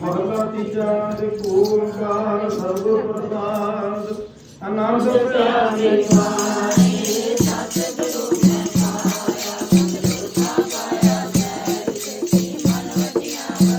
ਮਹਲਾ ਤੀਜਾ ਇੱਕ ਓੰਕਾਰ ਸਰਬ ਪ੍ਰਦਾਨ ਅਨੰਦ ਪਿਆਰੇ ਸਾਈ ਸਤਿਗੁਰੂ ਮੈਂ ਪਾਇਆ ਗੁਰੂ ਦਾ ਪਾਇਆ ਜੈ ਜਿਤੀ ਮਨ ਵਜਿਆ